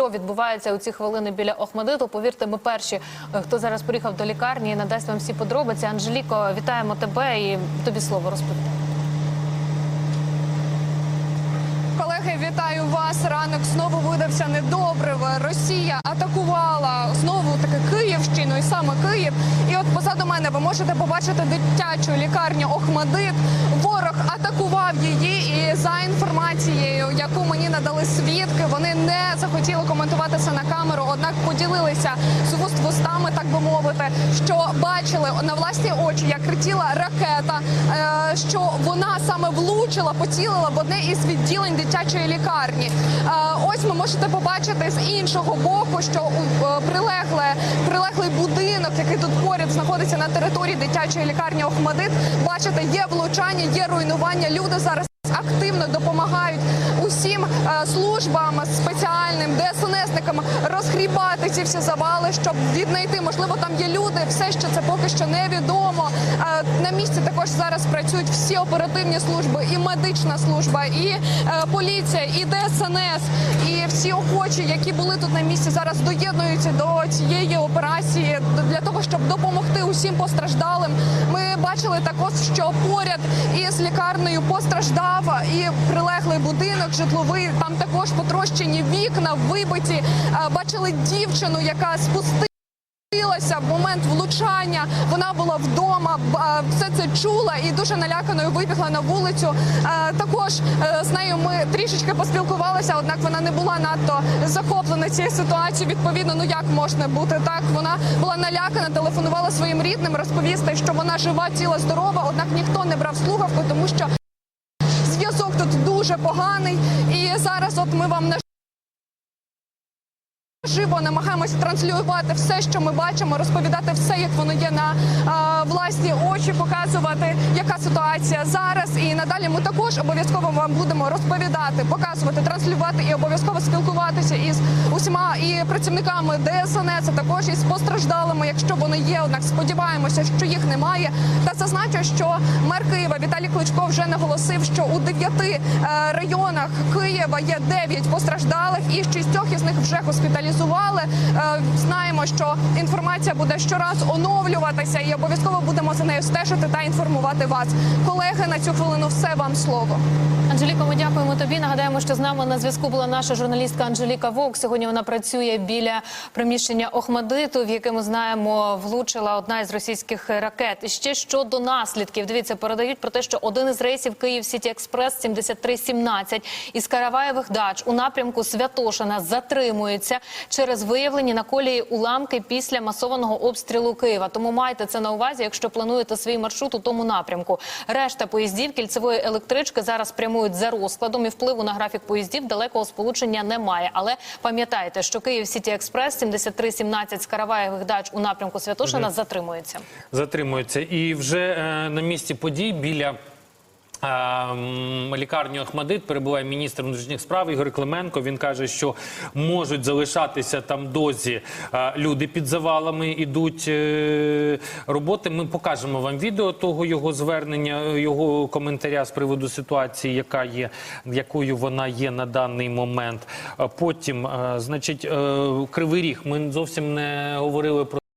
Що відбувається у ці хвилини біля Охмадиту? Повірте, ми перші, е, хто зараз приїхав до лікарні і надасть вам всі подробиці. Анжеліко, вітаємо тебе і тобі слово розповідає. Колеги, вітаю вас. Ранок знову видався недобрим. Росія атакувала знову таки Київщину і саме Київ. І от позаду мене ви можете побачити дитячу лікарню Охмадит. Ворог атакував її, і за інформацією, яку мені надали свідки, вони не захотіли коментувати це на камеру, однак поділилися з вуст вустами, так би мовити, що бачили на власні очі, як летіла ракета, е, що вона саме влучила, поцілила в одне із відділень дитячої лікарні. Е, Ось ви можете побачити з іншого боку, що е, прилегле прилеглий будинок, який тут поряд знаходиться на території дитячої лікарні Охмадит. Бачите, є влучання, є руйнування. Люди зараз активно допомагають усім е, службам спеціальним ДСНСникам розхрібати ці всі завали, щоб віднайти. Можливо, там є люди. Все ще це поки що невідомо. Е, на місці також зараз працюють всі оперативні служби, і медична служба, і е, поліція, і ДСНС, і всі охочі, які були тут на місці, зараз доєднуються до цієї операції для того, щоб допомогти усім постраждалим. Ми бачили також, що поряд із лікарнею постраждав і прилеглий будинок житловий. Там також потрощені вікна, вибиті. Е, Бачили дівчину, яка спустила. Билася в момент влучання. Вона була вдома, все це чула і дуже наляканою вибігла на вулицю. Е, Також е, з нею ми трішечки поспілкувалися, однак вона не була надто захоплена цією ситуацією. Відповідно, ну як можна бути так? Вона була налякана, телефонувала своїм рідним розповісти, що вона жива, ціла, здорова. Однак ніхто не брав слухавку, тому що зв'язок тут дуже поганий. І зараз, от ми вам на Живо намагаємося транслювати все, що ми бачимо, розповідати все, як воно є на а, власні очі, показувати, яка ситуація зараз. І надалі ми також обов'язково вам будемо розповідати, показувати, транслювати і обов'язково спілкуватися із усіма і працівниками DSNS, а також із постраждалими, якщо вони є. Однак сподіваємося, що їх немає. Та зазначу, що мер Києва Віталій Кличко вже наголосив, що у дев'яти е, районах Києва є дев'ять постраждалих, і шістьох із них вже госпіталізували. Е, Знаємо, що інформація буде щораз оновлюватися, і обов'язково будемо за нею стежити та інформувати вас. Колеги, на цю хвилину все вам слово. Анжеліко, ми дякуємо тобі. Нагадаємо, що з нами на зв'язку була наша журналістка Анжеліка Вовк. Сьогодні вона працює біля приміщення Охмадиту, в яке ми знаємо, влучила одна із російських ракет. І ще щодо наслідків. Дивіться, передають про те, що один із рейсів Київ Сіті Експрес 7317 із Караваєвих дач у напрямку Святошина затримується через виявлені на колії уламки після масованого обстрілу Києва. Тому майте це на увазі, якщо плануєте свій маршрут у тому напрямку. Решта поїздів кільцевої електрички зараз прямують за розкладом і впливу на графік поїздів далекого сполучення немає. Але пам'ятайте, що Київ Сіті Експрес 7317 з Караваєвих дач у напрямку Святошина затримується. затримуються. І вже е, на місці подій біля. Е, м, Лікарні Охмадит перебуває міністр внутрішніх справ Ігор Клименко. Він каже, що можуть залишатися там дозі е, люди під завалами. Ідуть е, роботи. Ми покажемо вам відео того його звернення, е, його коментаря з приводу ситуації, яка є, якою вона є на даний момент. Потім, значить, кривий ріг. Ми зовсім не говорили про